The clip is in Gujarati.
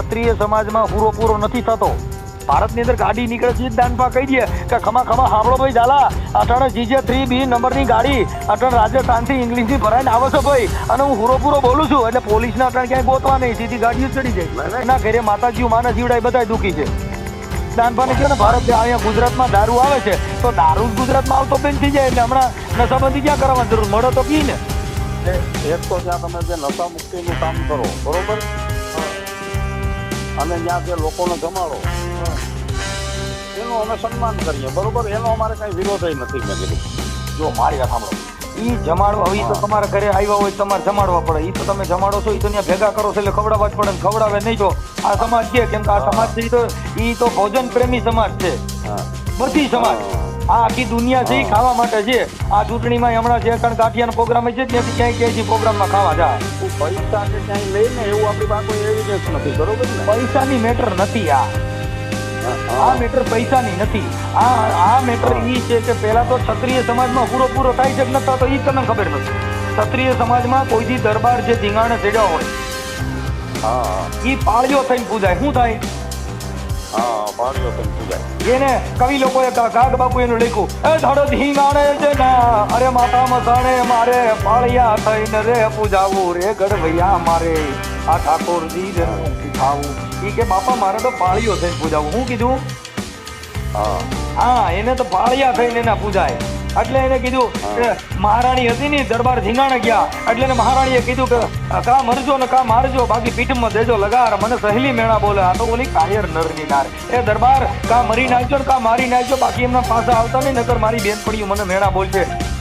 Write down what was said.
ક્ષત્રિય સમાજમાં પૂરો નથી થતો. ભારતની અંદર ગાડી નીકળે છે, દાનપા કહી દે કે ખમા ખમા હાંભળો ભાઈ, ઝાલા. અટાણે જીજે થ્રી બી નંબરની ગાડી અટાણે રાજસ્થાનથી ઇંગ્લિશથી ભરાઈને આવે છે ભાઈ. અને હું પૂરો પૂરો બોલું છું, એટલે પોલીસને અટાણે ક્યાંય ગોતવા નહીં, સીધી ગાડીઓ ચડી જાય. એના ઘરે માતાજીઓ, માના જીવડાય બધા દુઃખી છે. દાનપાને કહે ને, ભારત અહીંયા ગુજરાતમાં દારૂ આવે છે, તો દારૂ જ ગુજરાતમાં આવતો બેન થઈ જાય, એટલે હમણાં નશાબંધી ક્યાં કરવાની જરૂર? મળે તો પી ને. એક તો ત્યાં તમે જે નશા મુક્તિનું કામ કરો, બરોબર? અને ત્યાં જે લોકોને જમાડો. એનું અમે સન્માન કરીએ બરોબર? એનો અમારે કઈ વિરોધ નથી મેં કીધું. જો મારી વાત સાંભળો. ઈ જમાડવા હવે તો તમારા ઘરે આવ્યા હોય તમારે જમાડવા પડે. ઈ તો તમે જમાડો છો ઈ તો ત્યાં ભેગા કરો છો એટલે ખવડાવવા જ પડે ને ખવડાવે નહીં તો આ સમાજ છે કેમ કે આ સમાજ છે ઈ તો ઈ તો ભોજન પ્રેમી સમાજ છે. હા. બધી સમાજ. આ આખી દુનિયા છે ખાવા માટે છે આ ચૂંટણીમાં હમણાં જે કણ ગાંઠિયાનો પ્રોગ્રામ છે ત્યાંથી ક્યાંય ક્યાંય છે પ્રોગ્રામમાં ખાવા જા પૈસા કે ક્યાંય લઈને એવું આપણી પાસે કોઈ એવિડન્સ નથી બરોબર ને? પૈસાની મેટર નથી આ. આ. મેટર પૈસાની નથી. આ આ મેટર ઈ છે કે પહેલા તો ક્ષત્રિય સમાજમાં પૂરો પૂરો થાય છે કે તો થતો ઈ તને ખબર નથી. ક્ષત્રિય સમાજમાં કોઈથી દરબાર જે ધીંગાણે ચડ્યા હોય હા. ઈ પાળીઓ થઈને પૂજાય શું થાય? હા પાડ્યો તમે પૂજાય એને કવિ લોકોએ ગાગ બાપુ એનું લખ્યું એ ધડ ધીંગાણે છે ના અરે માતા મસાણે મારે પાળિયા થઈને રે પૂજાવું રે ગઢવૈયા મારે આ ઠાકોરજી રે ખાવું ઈ કે બાપા મારે તો પાળીઓ થઈને પૂજાવું. હું કીધું? હા. હા એને તો પાળિયા થઈને ના પૂજાય. એટલે એને કીધું કે મહારાણી હતી ને દરબાર ધીંગાણે ગયા. એટલે એને મહારાણીએ કીધું કે કા મરજો ને કા મારજો બાકી પીઠમાં દેજો લગાર મને સહેલી મેળા બોલે. આ તો બોલી કાયર નરની નાર એ દરબાર કા મરી નાખજો ને કા મારી નાખજો બાકી એમના પાસે આવતા નહીં નકર મારી બેનપણીઓ મને મેળા બોલશે.